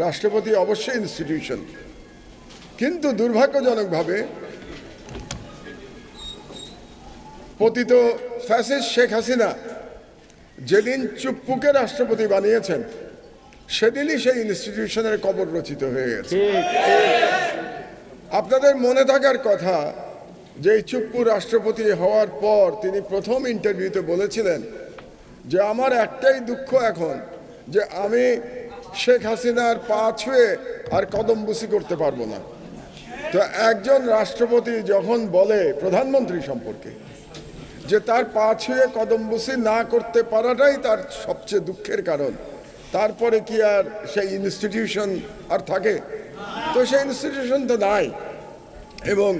রাষ্ট্রপতি অবশ্যই ইনস্টিটিউশন কিন্তু দুর্ভাগ্যজনকভাবে পতিত ফ্যাসিস্ট শেখ হাসিনা যেদিন চুপ্পুকে রাষ্ট্রপতি বানিয়েছেন, সেদিনই সেই ইনস্টিটিউশনের কবর রচিত হয়ে গেছে। আপনাদের মনে থাকার কথা যে চুপ্পু রাষ্ট্রপতি হওয়ার পর তিনি প্রথম ইন্টারভিউতে বলেছিলেন যে, আমার একটাই দুঃখ এখন যে আমি শেখ হাসিনার পা ছুঁয়ে আর কদম বুসি করতে পারব না। তো একজন রাষ্ট্রপতি যখন বলে প্রধানমন্ত্রী সম্পর্কে যে তার পা ছুঁয়ে কদম বুসি না করতে পারাটাই তার সবচেয়ে দুঃখের কারণ তারপরে কি আর সেই ইনস্টিটিউশন আর থাকে? তো সেই ইনস্টিটিউশন তো নাই। এবং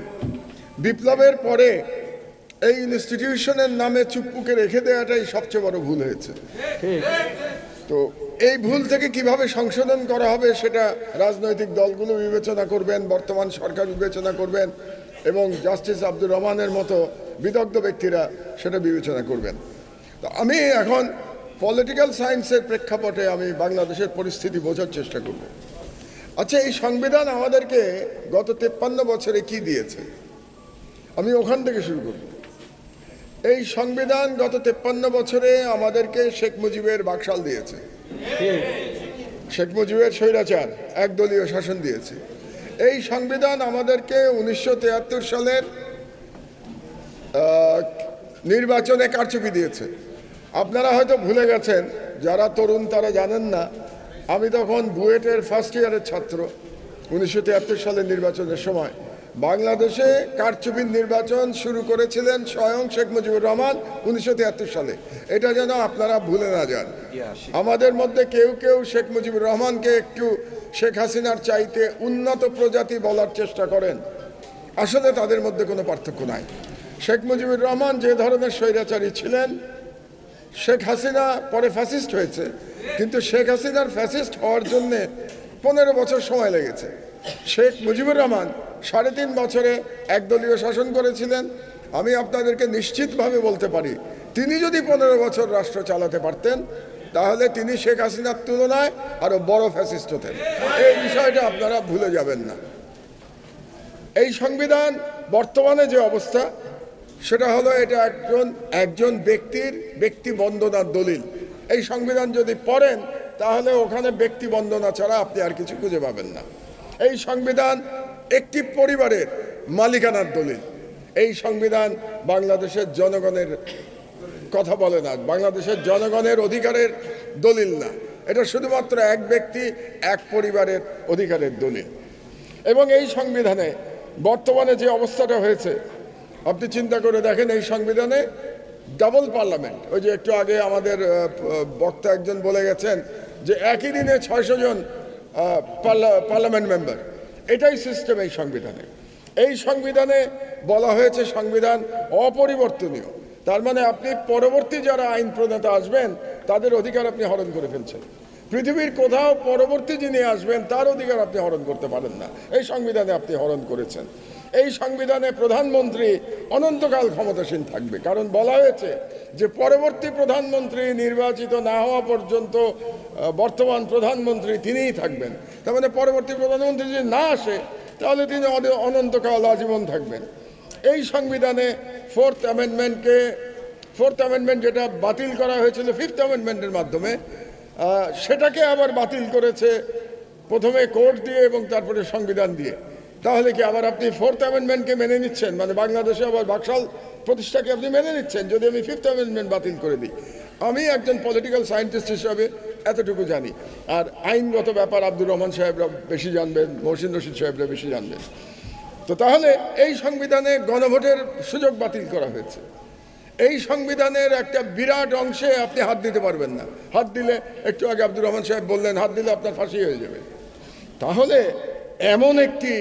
বিপ্লবের পরে এই ইনস্টিটিউশনের নামে চুপ্পুকে রেখে দেওয়াটাই সবচেয়ে বড় ভুল হয়েছে। তো এই ভুল থেকে কীভাবে সংশোধন করা হবে সেটা রাজনৈতিক দলগুলো বিবেচনা করবেন, বর্তমান সরকার বিবেচনা করবেন এবং জাস্টিস আব্দুর রহমানের মতো বিদগ্ধ ব্যক্তিরা সেটা বিবেচনা করবেন। তো আমি এখন পলিটিক্যাল সায়েন্সের প্রেক্ষাপটে আমি বাংলাদেশের পরিস্থিতি বোঝার চেষ্টা করব। আচ্ছা এই সংবিধান আমাদেরকে গত তেপ্পান্ন বছরে কি দিয়েছে? আমি ওখান থেকে শুরু করব। এই সংবিধান গত তেপ্পান্ন বছরে আমাদেরকে শেখ মুজিবের বাকশাল দিয়েছে। শেখ মুজিবের স্বৈরাচার, একদলীয় শাসন দিয়েছে। এই সংবিধান আমাদেরকে উনিশশো সালের নির্বাচনে কারচুপি দিয়েছে। আপনারা হয়তো ভুলে গেছেন, যারা তরুণ তারা জানেন না, আমি তখন বুয়েটের ফার্স্ট ইয়ারের ছাত্র, উনিশশো তিয়াত্তর সালের নির্বাচনের সময়। বাংলাদেশে কারচুপির নির্বাচন শুরু করেছিলেন স্বয়ং শেখ মুজিবুর রহমান উনিশশো তিয়াত্তর সালে। এটা যেন আপনারা ভুলে না যান। আমাদের মধ্যে কেউ কেউ শেখ মুজিবুর রহমানকে একটু শেখ হাসিনার চাইতে উন্নত প্রজাতি বলার চেষ্টা করেন। আসলে তাদের মধ্যে কোনো পার্থক্য নাই। শেখ মুজিবুর রহমান যে ধরনের স্বৈরাচারী ছিলেন, শেখ হাসিনা পরে ফ্যাসিস্ট হয়েছে, কিন্তু শেখ হাসিনার ফ্যাসিস্ট হওয়ার জন্যে পনেরো বছর সময় লেগেছে। শেখ মুজিবুর রহমান সাড়ে তিন বছরে একদলীয় শাসন করেছিলেন। আমি আপনাদেরকে নিশ্চিতভাবে বলতে পারি, তিনি যদি পনেরো বছর রাষ্ট্র চালাতে পারতেন, তাহলে তিনি শেখ হাসিনার তুলনায় আরও বড় ফ্যাসিস্ট হতেন। এই বিষয়টা আপনারা ভুলে যাবেন না। এই সংবিধান বর্তমানে যে অবস্থা, সেটা হলো এটা একজন একজন ব্যক্তির ব্যক্তি বন্দনার দলিল। এই সংবিধান যদি পড়েন, তাহলে ওখানে ব্যক্তি বন্দনা ছাড়া আপনি আর কিছু খুঁজে পাবেন না। এই সংবিধান একটি পরিবারের মালিকানার দলিল। এই সংবিধান বাংলাদেশের জনগণের কথা বলে না, বাংলাদেশের জনগণের অধিকারের দলিল না। এটা শুধুমাত্র এক ব্যক্তি, এক পরিবারের অধিকারের দলিল। এবং এই সংবিধানে বর্তমানে যে অবস্থাটা হয়েছে, আপনি চিন্তা করে দেখেন এই সংবিধানে ডাবল পার্লামেন্ট। ওই যে একটু আগে আমাদের বক্তা একজন বলে গেছেন যে একই দিনে ছয়শো জন পার্লামেন্ট মেম্বার এটাই সিস্টেম এই সংবিধানে। এই সংবিধানে বলা হয়েছে সংবিধান অপরিবর্তনীয়। তার মানে আপনি পরবর্তী যারা আইন প্রণেতা আসবেন, তাদের অধিকার আপনি হরণ করে ফেলছেন। পৃথিবীর কোথাও পরবর্তী যিনি আসবেন, তার অধিকার আপনি হরণ করতে পারেন না। এই সংবিধানে আপনি হরণ করেছেন। এই সংবিধানে প্রধানমন্ত্রী অনন্তকাল ক্ষমতাসীন থাকবে। কারণ বলা হয়েছে যে, পরবর্তী প্রধানমন্ত্রী নির্বাচিত না হওয়া পর্যন্ত বর্তমান প্রধানমন্ত্রী তিনিই থাকবেন। তার মানে পরবর্তী প্রধানমন্ত্রী যদি না আসে, তাহলে তিনি অনন্তকাল আজীবন থাকবেন। এই সংবিধানে ফোর্থ অ্যামেন্ডমেন্টকে, ফোর্থ অ্যামেন্ডমেন্ট যেটা বাতিল করা হয়েছিল, ফিফথ অ্যামেন্ডমেন্টের মাধ্যমে সেটাকে আবার বাতিল করেছে প্রথমে কোর্ট দিয়ে এবং তারপরে সংবিধান দিয়ে। তাহলে কি আবার আপনি ফোর্থ অ্যামেন্ডমেন্টকে মেনে নিচ্ছেন? মানে বাংলাদেশে আবার বাকশাল প্রতিষ্ঠাকে আপনি মেনে নিচ্ছেন? যদি আমি ফিফথ অ্যামেন্ডমেন্ট বাতিল করে দিই। আমি একজন পলিটিক্যাল সায়েন্টিস্ট হিসাবে এতটুকু জানি। আর আইনগত ব্যাপার আব্দুর রহমান সাহেবরা বেশি জানবেন, মহসিন রশিদ সাহেবরা বেশি জানবেন। তো তাহলে এই সংবিধানে গণভোটের সুযোগ বাতিল করা হয়েছে। এই সংবিধানের একটা বিরাট অংশে আপনি হাত দিতে পারবেন না। হাত দিলে একটু আগে আব্দুর রহমান সাহেব বললেন, হাত দিলে আপনার ফাঁসি হয়ে যাবে। তাহলে এমন একটি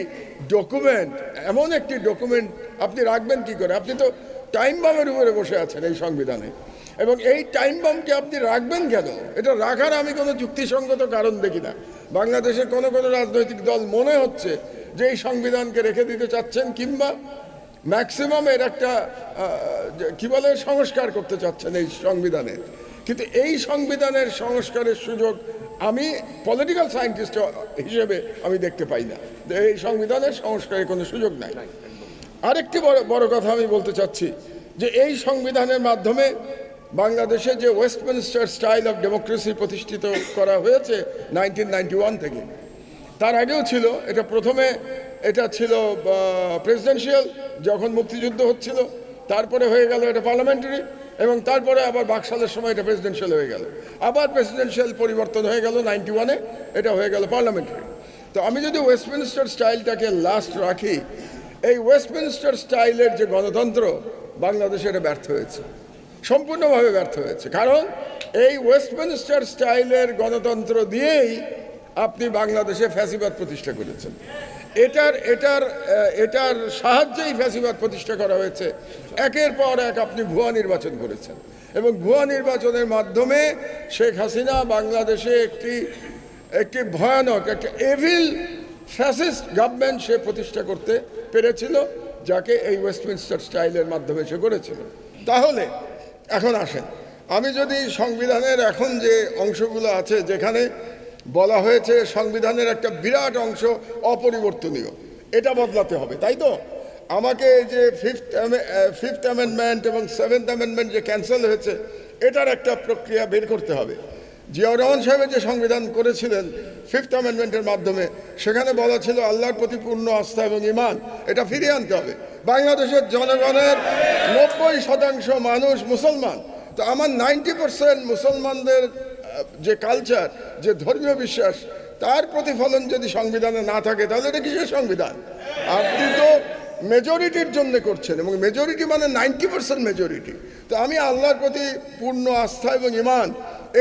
ডকুমেন্ট এমন একটি ডকুমেন্ট আপনি রাখবেন কি করে? আপনি তো টাইম বামের উপরে বসে আছেন এই সংবিধানে। এবং এই টাইম বামকে আপনি রাখবেন কেন? এটা রাখার আমি কোনো যুক্তিসঙ্গত কারণ দেখি না। বাংলাদেশের কোনো কোনো রাজনৈতিক দল মনে হচ্ছে যে এই সংবিধানকে রেখে দিতে চাচ্ছেন কিংবা ম্যাক্সিমাম এর একটা কি বলে, সংস্কার করতে চাচ্ছেন এই সংবিধানে। কিন্তু এই সংবিধানের সংস্কারের সুযোগ আমি পলিটিক্যাল সায়েন্টিস্ট হিসেবে আমি দেখতে পাই না। এই সংবিধানের সংস্কারের কোনো সুযোগ নাই। আরেকটি বড় বড় কথা আমি বলতে চাচ্ছি, যে এই সংবিধানের মাধ্যমে বাংলাদেশে যে ওয়েস্টমিনিস্টার স্টাইল অফ ডেমোক্রেসি প্রতিষ্ঠিত করা হয়েছে নাইনটিন থেকে, তার আগেও ছিল, এটা প্রথমে এটা ছিল প্রেসিডেন্সিয়াল যখন মুক্তিযুদ্ধ হচ্ছিল, তারপরে হয়ে গেল এটা পার্লামেন্টারি এবং তারপরে আবার বাকশালের সময় এটা প্রেসিডেন্সিয়াল হয়ে গেল। আবার প্রেসিডেন্সিয়াল পরিবর্তন হয়ে গেল নাইনটি ওয়ানে এটা হয়ে গেল পার্লামেন্টারি তো আমি যদি ওয়েস্টমিনিস্টার স্টাইলটাকে লাস্ট রাখি, এই ওয়েস্টমিনিস্টার স্টাইলের যে গণতন্ত্র, বাংলাদেশে এটা ব্যর্থ হয়েছে। সম্পূর্ণভাবে ব্যর্থ হয়েছে। কারণ এই ওয়েস্টমিনিস্টার স্টাইলের গণতন্ত্র দিয়েই আপনি বাংলাদেশে ফ্যাসিবাদ প্রতিষ্ঠা করেছেন। এটার এটার এটার সাহায্যেই ফ্যাসিবাদ প্রতিষ্ঠা করা হয়েছে। একের পর এক আপনি ভুয়া নির্বাচন করেছেন। এবং ভুয়া নির্বাচনের মাধ্যমে শেখ হাসিনা বাংলাদেশে একটি একটি ভয়ানক, একটা এভিল ফ্যাসিস্ট গভর্নমেন্ট সে প্রতিষ্ঠা করতে পেরেছিল, যাকে এই ওয়েস্টমিনস্টার স্টাইলের মাধ্যমে সে করেছিল। তাহলে, এখন আসেন। আমি যদি সংবিধানের এখন যে অংশগুলো আছে, যেখানে বলা হয়েছে সংবিধানের একটা বিরাট অংশ অপরিবর্তনীয়। এটা বদলাতে হবে, তাই তো? আমাকে যে ফিফথ ফিফথ অ্যামেন্ডমেন্ট এবং সেভেন্থ অ্যামেন্ডমেন্ট যে ক্যান্সেল হয়েছে, এটার একটা প্রক্রিয়া বের করতে হবে। জিয়াউর রহমান সাহেবের যে সংবিধান করেছিলেন ফিফথ অ্যামেন্ডমেন্টের মাধ্যমে, সেখানে বলা ছিল আল্লাহর প্রতি পূর্ণ আস্থা এবং ইমান এটা ফিরিয়ে আনতে হবে। বাংলাদেশের জনগণের নব্বই শতাংশ মানুষ মুসলমান। তো আমার নাইনটি পার্সেন্ট মুসলমানদের যে কালচার যে ধর্মীয় বিশ্বাস, তার প্রতিফলন যদি সংবিধানে না থাকে, তাহলে এটা কিসের সংবিধান? আপনি তো মেজরিটির জন্য করছেন, এবং মেজরিটি মানে নাইনটি পার্সেন্ট মেজরিটি তো আমি আল্লাহর প্রতি পূর্ণ আস্থা এবং ইমান,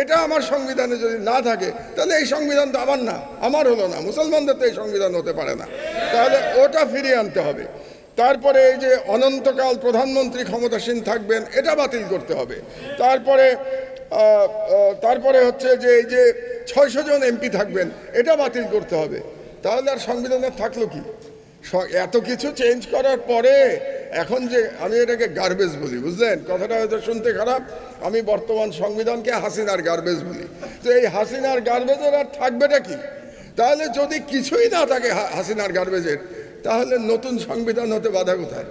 এটা আমার সংবিধানে যদি না থাকে, তাহলে এই সংবিধান তো আমার না, আমার হলো না। মুসলমানদের তো এই সংবিধান হতে পারে না। তাহলে ওটা ফিরিয়ে আনতে হবে। তারপরে এই যে অনন্তকাল প্রধানমন্ত্রী ক্ষমতাসীন থাকবেন, এটা বাতিল করতে হবে। তারপরে তারপরে হচ্ছে যে এই যে ছয়শো জন এমপি থাকবেন, এটা বাতিল করতে হবে। তাহলে আর সংবিধানে থাকল কি? এত কিছু চেঞ্জ করার পরে এখন যে আমি এটাকে গার্বেজ বলি, বুঝলেন? কথাটা হয়তো শুনতে খারাপ। আমি বর্তমান সংবিধানকে হাসিনার গার্বেজ বলি। তো এই হাসিনার গার্বেজের আর থাকবেটা কি? তাহলে যদি কিছুই না থাকে হাসিনার গার্বেজের তাহলে নতুন সংবিধান হতে বাধা কোথায়?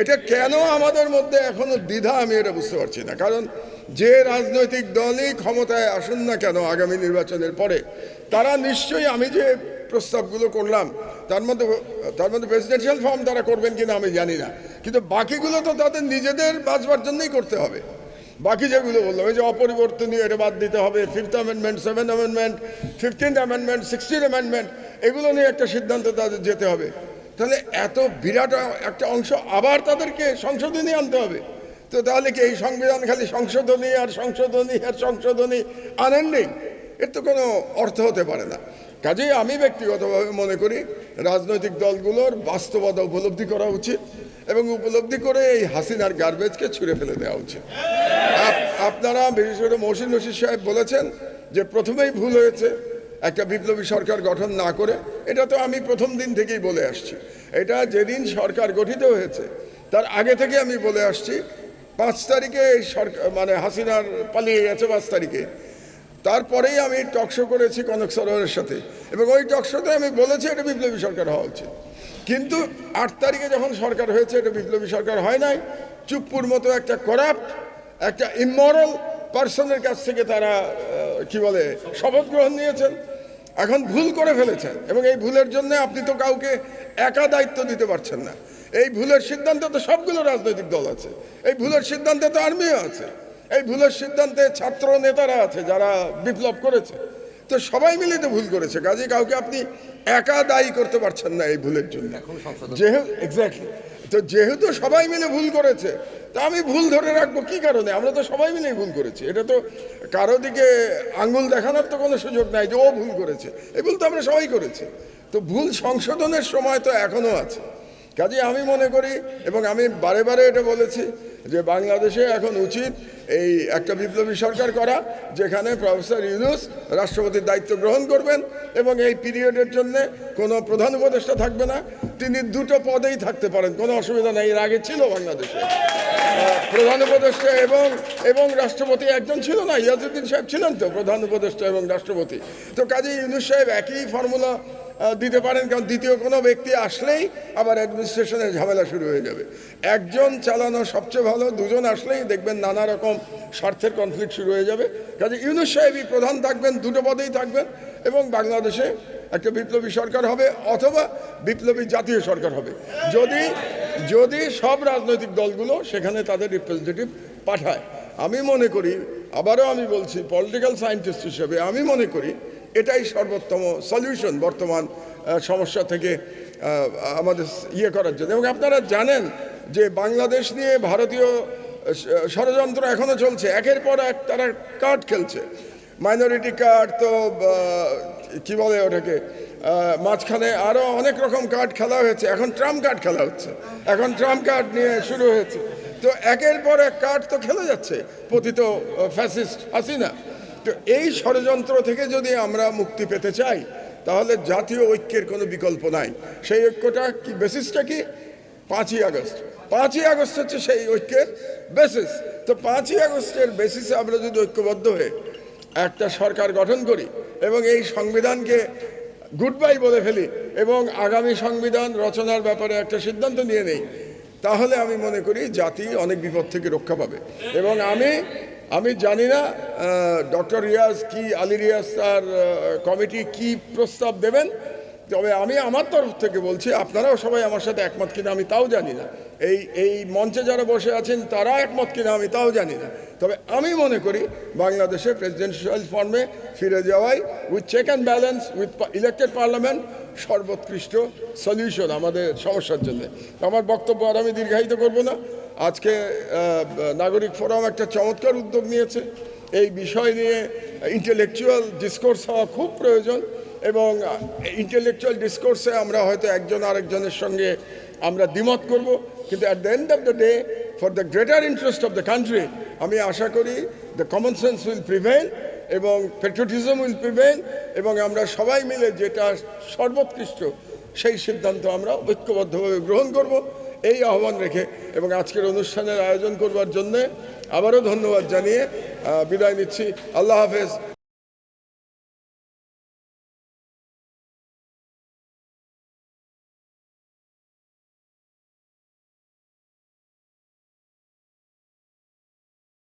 এটা কেন আমাদের মধ্যে এখনও দ্বিধা আমি এটা বুঝতে পারছি না। কারণ যে রাজনৈতিক দলই ক্ষমতায় আসুন না কেন আগামী নির্বাচনের পরে, তারা নিশ্চয়ই আমি যে প্রস্তাবগুলো করলাম, তার মধ্যে তার মধ্যে প্রেসিডেন্সিয়াল ফর্ম তারা করবেন কিনা আমি জানি না। কিন্তু বাকিগুলো তো তাদের নিজেদের বাঁচবার জন্যই করতে হবে। বাকি যেগুলো বললাম, এই যে অপরিবর্তনীয় এটা বাদ দিতে হবে fifth amendment seven amendment fifteenth amendment sixteen amendment এগুলো নিয়ে একটা সিদ্ধান্ত তাদের যেতে হবে। তাহলে এত বিরাট একটা অংশ আবার তাদেরকে সংশোধনী আনতে হবে। তো তাহলে কি এই সংবিধান খালি সংশোধনী আর সংশোধনী আর সংশোধনী আনএন্ডিং এর তো কোনো অর্থ হতে পারে না। কাজেই আমি ব্যক্তিগতভাবে মনে করি রাজনৈতিক দলগুলোর বাস্তবতা উপলব্ধি করা উচিত এবং উপলব্ধি করে এই হাসিনার গার্বেজকে ছুঁড়ে ফেলে দেওয়া উচিত। আপ- আপনারা বিশেষ করে মহসিন রশিদ সাহেব বলেছেন যে প্রথমেই ভুল হয়েছে। একটা বিপ্লবী সরকার গঠন না করে, এটা তো আমি প্রথম দিন থেকেই বলে আসছি। এটা যেদিন সরকার গঠিত হয়েছে, তার আগে থেকে আমি বলে আসছি, পাঁচ তারিখে সরকার মানে হাসিনার পালিয়ে গেছে পাঁচ তারিখে। তারপরেই আমি টকশো করেছি কনক সরোবরের সাথে, এবং ওই টকশোতে আমি বলেছি এটা বিপ্লবী সরকার হওয়া উচিত। কিন্তু আট তারিখে যখন সরকার হয়েছে, এটা বিপ্লবী সরকার হয় নাই। চুপ্পুর মতো একটা করাপ্ট একটা ইমরাল পার্সনের কাছ থেকে তারা কি বলে, শপথ গ্রহণ নিয়েছেন। এখন ভুল করে ফেলেছেন এবং এই ভুলের জন্য আপনি তো কাউকে একা দায়িত্ব দিতে পারছেন না। এই ভুলের সিদ্ধান্তে তো সবগুলো রাজনৈতিক দল আছে। এই ভুলের সিদ্ধান্তে তো আর্মিও আছে। এই ভুলের সিদ্ধান্তে ছাত্র নেতারা আছে যারা বিপ্লব করেছে। তো সবাই মিলে তো ভুল করেছে। কাজে কাউকে আপনি একা দায়ী করতে পারছেন না এই ভুলের জন্য। যেহেতু এক্স্যাক্টলি তো যেহেতু সবাই মিলে ভুল করেছে, তা আমি ভুল ধরে রাখব কি কারণে? আমরা তো সবাই মিলেই ভুল করেছি। এটা তো কারও দিকে আঙ্গুল দেখানোর তো কোনো সুযোগ নাই যে ও ভুল করেছে। এই ভুল তো আমরা সবাই করেছি। তো ভুল সংশোধনের সময় তো এখনও আছে। কাজে আমি মনে করি, এবং আমি বারে বারে এটা বলেছি যে বাংলাদেশে এখন উচিত এই একটা বিপ্লবী সরকার করা, যেখানে প্রফেসর ইউনুস রাষ্ট্রপতির দায়িত্ব গ্রহণ করবেন, এবং এই পিরিয়ডের জন্য কোনো প্রধান উপদেষ্টা থাকবে না, তিনি দুটো পদেই থাকতে পারেন, কোনো অসুবিধা নেই, এর আগে ছিল বাংলাদেশে। প্রধান উপদেষ্টা এবং এবং রাষ্ট্রপতি একজন ছিল না, ইয়াজুদ্দিন সাহেব ছিলেন তো, প্রধান উপদেষ্টা এবং রাষ্ট্রপতি। তো কাজে ইউনুস সাহেব একই ফর্মুলা দিতে পারেন, কারণ দ্বিতীয় কোনো ব্যক্তি আসলেই আবার অ্যাডমিনিস্ট্রেশনের ঝামেলা শুরু হয়ে যাবে। একজন চালানো সবচেয়ে ভালো, দুজন আসলেই দেখবেন নানা রকম স্বার্থের কনফ্লিক্ট শুরু হয়ে যাবে। কাজে ইউনুস সাহেবই প্রধান থাকবেন, দুটো পদেই থাকবেন, এবং বাংলাদেশে একটা বিপ্লবী সরকার হবে, অথবা বিপ্লবী জাতীয় সরকার হবে। যদি যদি সব রাজনৈতিক দলগুলো সেখানে তাদের রিপ্রেজেন্টেটিভ পাঠায়, আমি মনে করি, আবারও আমি বলছি পলিটিক্যাল সায়েন্টিস্ট হিসেবে আমি মনে করি এটাই সর্বোত্তম সলিউশন বর্তমান সমস্যা থেকে আমাদের ইয়ে করার জন্য। এবং আপনারা জানেন যে বাংলাদেশ নিয়ে ভারতীয় ষড়যন্ত্র এখনও চলছে। একের পর এক তারা কার্ড খেলছে। মাইনরিটি কার্ড তো কী বলে ওটাকে মাঝখানে আরও অনেক রকম কার্ড খেলা হয়েছে। এখন ট্রাম্প কার্ড খেলা হচ্ছে। এখন ট্রাম্প কার্ড নিয়ে শুরু হয়েছে। তো একের পর এক কার্ড তো খেলে যাচ্ছে। পতিত ফ্যাসিস্ট হাসিনা। তো এই ষড়যন্ত্র থেকে যদি আমরা মুক্তি পেতে চাই, তাহলে জাতীয় ঐক্যের কোনো বিকল্প নাই। সেই ঐক্যটা কি বেসিসটা কি? পাঁচই আগস্ট। পাঁচই আগস্ট হচ্ছে সেই ঐক্যের বেসিস তো পাঁচই আগস্টের বেসিসে আমরা যদি ঐক্যবদ্ধ হয়ে একটা সরকার গঠন করি এবং এই সংবিধানকে গুড বাই বলে ফেলি এবং আগামী সংবিধান রচনার ব্যাপারে একটা সিদ্ধান্ত নিয়ে নেই, তাহলে আমি মনে করি জাতি অনেক বিপদ থেকে রক্ষা পাবে। এবং আমি আমি জানি না ডক্টর রিয়াজ কি, আলী রিয়াজ তার কমিটি কি প্রস্তাব দেবেন, তবে আমি আমার তরফ থেকে বলছি, আপনারাও সবাই আমার সাথে একমত কিনা আমি তাও জানি না। এই এই মঞ্চে যারা বসে আছেন, তারা একমত কিনা আমি তাও জানি না। তবে আমি মনে করি, বাংলাদেশে প্রেসিডেন্সিয়াল ফর্মে ফিরে যাওয়াই with check and balance with elected parliament সর্বোৎকৃষ্ট সলিউশন আমাদের সমস্যার জন্য। আমার বক্তব্য আর আমি দীর্ঘায়িত করব না। আজকে নাগরিক ফোরাম একটা চমৎকার উদ্যোগ নিয়েছে। এই বিষয় নিয়ে ইন্টেলেকচুয়াল ডিসকোর্স হওয়া খুব প্রয়োজন এবং ইন্টেলেকচুয়াল ডিসকোর্সে আমরা হয়তো একজন আরেকজনের সঙ্গে আমরা দ্বিমত করব। কিন্তু at the end of the day for the greater interest of the country আমি আশা করি the common sense will prevail এবং পেট্রোটিজম উইল প্রিভেল এবং আমরা সবাই মিলে যেটা সর্বোৎকৃষ্ট, সেই সিদ্ধান্ত আমরা ঐক্যবদ্ধভাবে গ্রহণ করব। এই আহ্বান রেখে এবং আজকের অনুষ্ঠানের আয়োজন করবার জন্যে আবারও ধন্যবাদ জানিয়ে বিদায় নিচ্ছি। আল্লাহ হাফেজ।